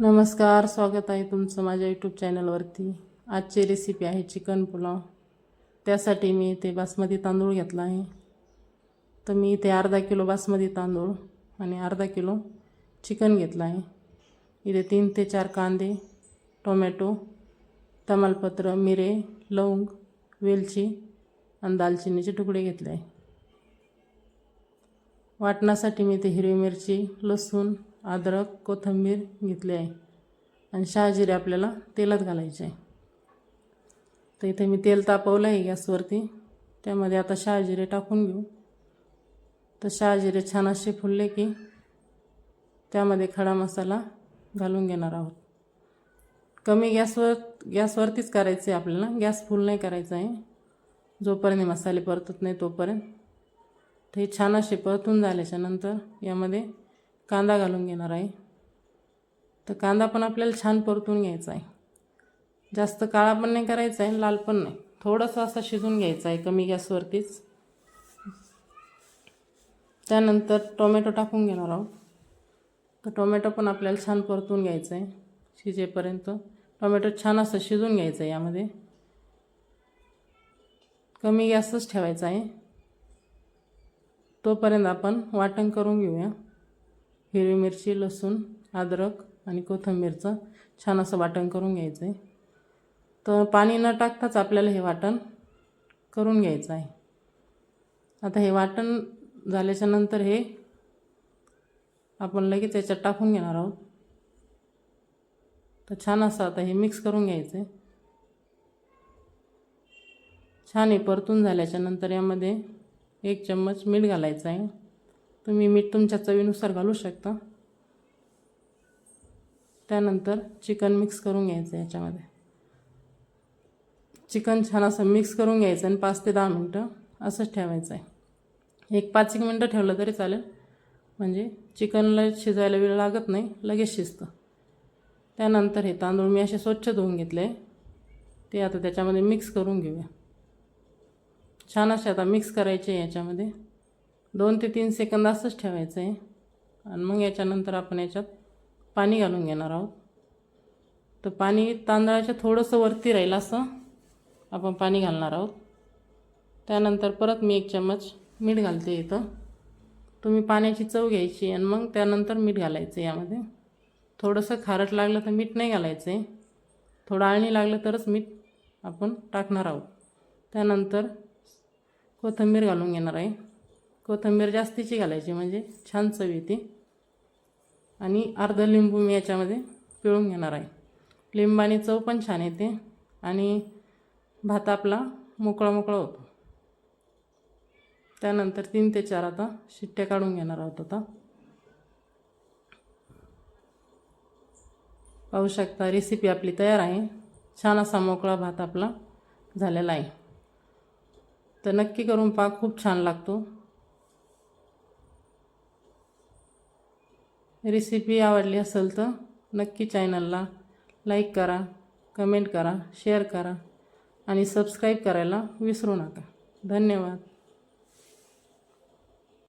नमस्कार स्वागत आहे तुमचं माझ्या यूट्यूब चॅनलवरती आजची रेसिपी आहे चिकन पुलाव त्यासाठी मी इथे बासमती तांदूळ घेतला आहे. तर मी इथे अर्धा किलो बासमती तांदूळ आणि अर्धा किलो चिकन घेतलं आहे. इथे तीन ते चार कांदे टोमॅटो तमालपत्र मिरे लवंग वेलची आणि दालचिनीचे तुकडे घेतले आहे. वाटण्यासाठी मी इथे हिरवी मिरची लसूण अद्रक कोथिंबीर घेतली आहे. आणि शहाजिरे आपल्याला तेलात घालायचे आहे. तर इथे मी तेल तापवलं आहे गॅसवरती. त्यामध्ये आता शहाजिरे टाकून घेऊ. तर शहाजिरे छान असे फुलले की त्यामध्ये खडा मसाला घालून घेणार आहोत. कमी गॅसवर गॅसवरतीच करायचे आहे आपल्याला. गॅस फुल नाही करायचा आहे. जोपर्यंत मसाले परतत नाही तोपर्यंत. ते छान असे परतून झाल्याच्यानंतर यामध्ये कांदा घालून घेणार आहे. तर कांदा पण आपल्याला छान परतून घ्यायचा आहे. जास्त काळा पण नाही करायचा आहे लाल पण नाही. थोडंसं असं शिजून घ्यायचं आहे कमी गॅसवरतीच. त्यानंतर टोमॅटो टाकून घेणार आहोत. तर टोमॅटो पण आपल्याला छान परतून घ्यायचं आहे शिजेपर्यंत. टोमॅटो छान असं शिजून घ्यायचं आहे यामध्ये. कमी गॅसच ठेवायचा आहे. तोपर्यंत आपण वाटण करून घेऊया. हिरवी मिरची लसूण अद्रक आणि कोथिंबीरचं छान असं वाटण करून घ्यायचं आहे तर पाणी न टाकताच आपल्याला हे वाटण करून घ्यायचं आहे आता हे वाटण झाल्याच्यानंतर हे आपण लगेच याच्यात टाकून घेणार आहोत. तर छान असं आता हे मिक्स करून घ्यायचं आहे छान हे परतून झाल्याच्यानंतर यामध्ये एक चम्मच मीठ घालायचं आहे तुम्ही मीठ तुमच्या चवीनुसार घालू शकता. त्यानंतर चिकन मिक्स करून घ्यायचं आहे याच्यामध्ये. चिकन छान असं मिक्स करून घ्यायचं आणि पाच ते दहा मिनटं असंच ठेवायचं आहे. एक पाच एक मिनटं ठेवलं तरी चालेल. म्हणजे चिकनला शिजायला वेळ लागत नाही लगेच शिजतं. त्यानंतर हे तांदूळ मी असे स्वच्छ धुवून घेतले. ते आता त्याच्यामध्ये मिक्स करून घेऊया. छान असे आता मिक्स करायचे आहे याच्यामध्ये. दोन ते तीन सेकंद असंच ठेवायचं आहे. आणि मग याच्यानंतर आपण याच्यात पाणी घालून घेणार आहोत. तर पाणी तांदळाच्या थोडंसं वरती राहील असं आपण पाणी घालणार आहोत. त्यानंतर परत मी एक चम्मच मीठ घालते इथं. तुम्ही पाण्याची चव घ्यायची आणि मग त्यानंतर मीठ घालायचं यामध्ये. थोडंसं खारट लागलं तर मीठ नाही घालायचं आहे. थोडं आळणी लागलं तरच मीठ आपण टाकणार आहोत. त्यानंतर कोथिंबीर घालून घेणार आहे. कोथिंबीर जास्तीची घालायची म्हणजे छान चव येते आणि अर्ध लिंबू मी याच्यामध्ये पिळून घेणार आहे. लिंबाने चव पण छान येते आणि भात आपला मोकळा मोकळा होतो. त्यानंतर तीन ते चार आता शिट्ट्या काढून घेणार आहोत आता. पाहू शकता रेसिपी आपली तयार आहे. छान असा मोकळा भात आपला झालेला आहे. तर नक्की करून पाक खूप छान लागतो. रेसिपी आवडली असेल तर नक्की चॅनलला लाईक करा कमेंट करा शेअर करा आणि सबस्क्राईब करायला विसरू नका. धन्यवाद.